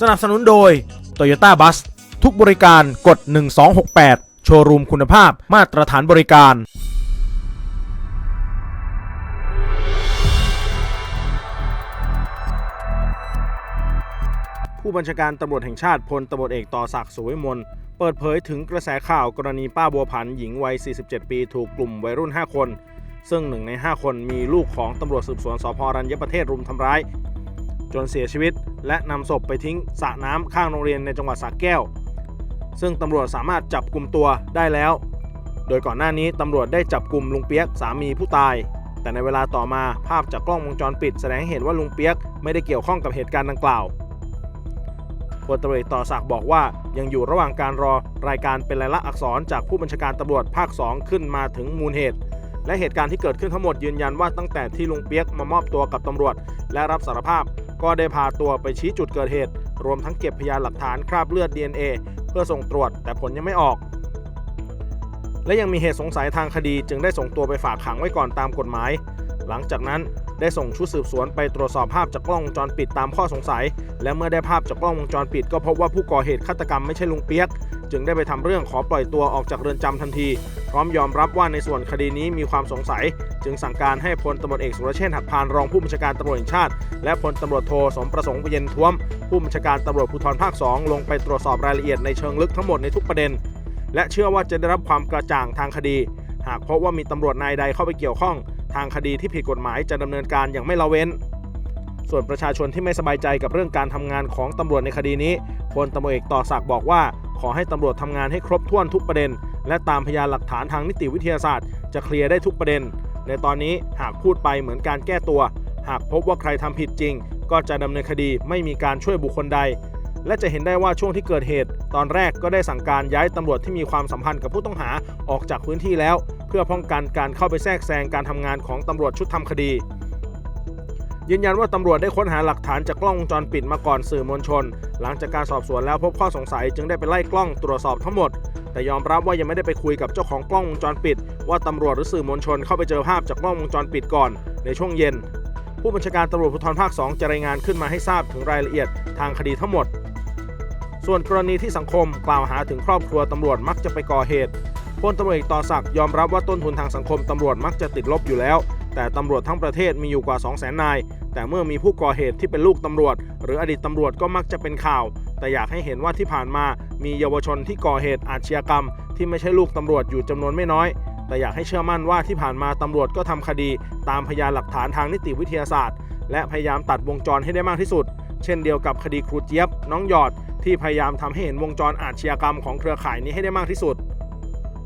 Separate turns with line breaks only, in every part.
สนับสนุนโดย Toyota Bus ทุกบริการกด 1268 โชว์รูมคุณภาพมาตรฐานบริการ ผู้บัญชาการตำรวจแห่งชาติพลตำรวจเอกต่อศักดิ์สุวิมลเปิดเผยถึงกระแสข่าวกรณีป้าบัวผันหญิงวัย 47 ปีถูกกลุ่มวัยรุ่น 5 คน ซึ่งหนึ่งใน 5 คนมีลูกของตำรวจสืบสวนสพรัญญประเทศรุมทำร้าย จนเสียชีวิต และนำศพไปทิ้งสระน้ำข้างโรงเรียนในจังหวัดสระแก้ว ซึ่งตำรวจสามารถจับกลุ่มตัวได้แล้ว โดยก่อนหน้านี้ตำรวจได้จับกลุ่มลุงเปียกสามีผู้ตาย แต่ในเวลาต่อมาภาพจากกล้องวงจรปิด แสดงให้เห็นว่าลุงเปียกไม่ได้เกี่ยวข้องกับเหตุการณ์ดังกล่าวพลตำรวจต่อศักดิ์บอกว่ายังอยู่ระหว่างการรอรายการเป็นลายลักษณ์อักษรจากผู้บัญชาการตำรวจภาค 2 ขึ้นมาถึงมูลเหตุ และเหตุการณ์ที่เกิดขึ้นทั้งหมดยืนยันว่าตั้งแต่ที่ลุงเปียกมามอบตัวกับตำรวจ และรับสารภาพ ก็ได้พาตัวไปชี้จุดเกิดเหตุ รวมทั้งเก็บพยานหลักฐานคราบเลือด DNA เพื่อส่งตรวจแต่ผลยังไม่ออก และยังมีเหตุสงสัยทางคดีจึงได้ส่งตัวไปฝากขังไว้ก่อนตามกฎหมาย หลังจากนั้นได้ส่งชุดสืบสวนไปตรวจสอบภาพจากกล้องวงจรปิดตามข้อสงสัย และเมื่อได้ภาพจากกล้องวงจรปิด ก็พบว่าผู้ก่อเหตุฆาตกรรมไม่ใช่ลุงเปียก จึงได้ไปทำเรื่องขอปล่อยตัวออกจากเรือนจำทันที พร้อมยอมรับว่าในส่วนคดีนี้มีความสงสัย จึงสั่งการให้พลตำรวจเอกสุรเชษฐ์หักพานรองผู้บัญชาการตำรวจแห่งชาติ และพลตำรวจโทสมประสงค์เย็นท้วม ผู้บัญชาการตำรวจภูธรภาค 2 ลงไปตรวจสอบรายละเอียดในเชิงลึกทั้งหมดในทุกประเด็น และเชื่อว่าจะได้รับความกระจ่างทางคดี หากพบว่ามีตำรวจนายใดเข้าไปเกี่ยวข้อง ทางคดีที่ผิดกฎหมายจะดำเนินการอย่างไม่ละเว้นส่วนประชาชนที่ไม่สบายใจกับเรื่องการทำงานของตำรวจในคดีนี้พลตำรวจเอกต่อศักดิ์บอกว่า ขอให้ตำรวจทำงานให้ครบถ้วนทุกประเด็น และตามพยานหลักฐานทางนิติวิทยาศาสตร์ จะเคลียร์ได้ทุกประเด็น ในตอนนี้หากพูดไปเหมือนการแก้ตัว หากพบว่าใครทำผิดจริง ก็จะดำเนินคดีไม่มีการช่วยบุคคลใด และจะเห็นได้ว่าช่วงที่เกิดเหตุ ตอนแรกก็ได้สั่งการย้ายตำรวจที่มีความสัมพันธ์กับผู้ต้องหาออกจากพื้นที่แล้ว เพื่อป้องกันการเข้าไปแทรกแซงการทำงานของตำรวจชุดทำคดี ยืนยันว่าตำรวจได้ค้นหาหลักฐานจากกล้องวงจรปิดมาก่อนสื่อมวลชน หลังจากการสอบสวนแล้วพบข้อสงสัยจึงได้ไปไล่กล้องตรวจสอบทั้งหมด แต่ยอมรับว่ายังไม่ได้ไปคุยกับเจ้าของกล้องวงจรปิด ว่าตำรวจหรือสื่อมวลชนเข้าไปเจอภาพจากกล้องวงจรปิดก่อนในช่วงเย็น ผู้บัญชาการตำรวจภูธรภาค 2 จะรายงานขึ้นมาให้ทราบถึงรายละเอียดทางคดีทั้งหมด ส่วนกรณีที่สังคมกล่าวหาถึงครอบครัวตำรวจมักจะไปก่อเหตุพลตำรวจเอกต่อศักดิ์ยอมรับว่าต้นทุนทางสังคมตำรวจมักจะติดลบอยู่แล้ว แต่ตำรวจทั้งประเทศมีอยู่กว่า2 0 0 0 0 0นาย แต่เมื่อมีผู้ก่อเหตุที่เป็นลูกตำรวจ หรืออดีตตำรวจก็มักจะเป็นข่าว แต่อยากให้เห็นว่าที่ผ่านมา มีเยาวชนที่ก่อเหตุอาชญากรรม ที่ไม่ใช่ลูกตำรวจอยู่จำนวนไม่น้อย แต่อยากให้เชื่อมั่นว่าที่ผ่านมาตำรวจก็ทำคดี ตามพยานหลักฐานทางนิติวิทยาศาสตร์ และพยายามตัดวงจรให้ได้มากที่สุด เช่นเดียวกับคดีครูเจี๊ยบ น้องหยอด ที่พยายามทำให้เห็นวงจรอาชญากรรมของเครือข่ายนี้ให้ได้มากที่สุด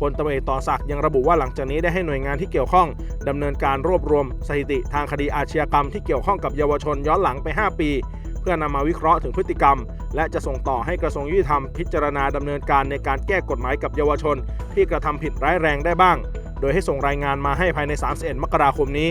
พลตำรวจเอกต่อศักดิ์ยังระบุว่าหลังจากนี้ได้ให้หน่วยงานที่เกี่ยวข้องดำเนินการรวบรวมสถิติทางคดีอาชญากรรมที่เกี่ยวข้องกับเยาวชนย้อนหลังไป 5 ปี เพื่อนำมาวิเคราะห์ถึงพฤติกรรม และจะส่งต่อให้กระทรวงยุติธรรมพิจารณาดำเนินการในการแก้กฎหมายกับเยาวชน ที่กระทำผิดร้ายแรงได้บ้าง โดยให้ส่งรายงานมาให้ภายใน 31 มกราคมนี้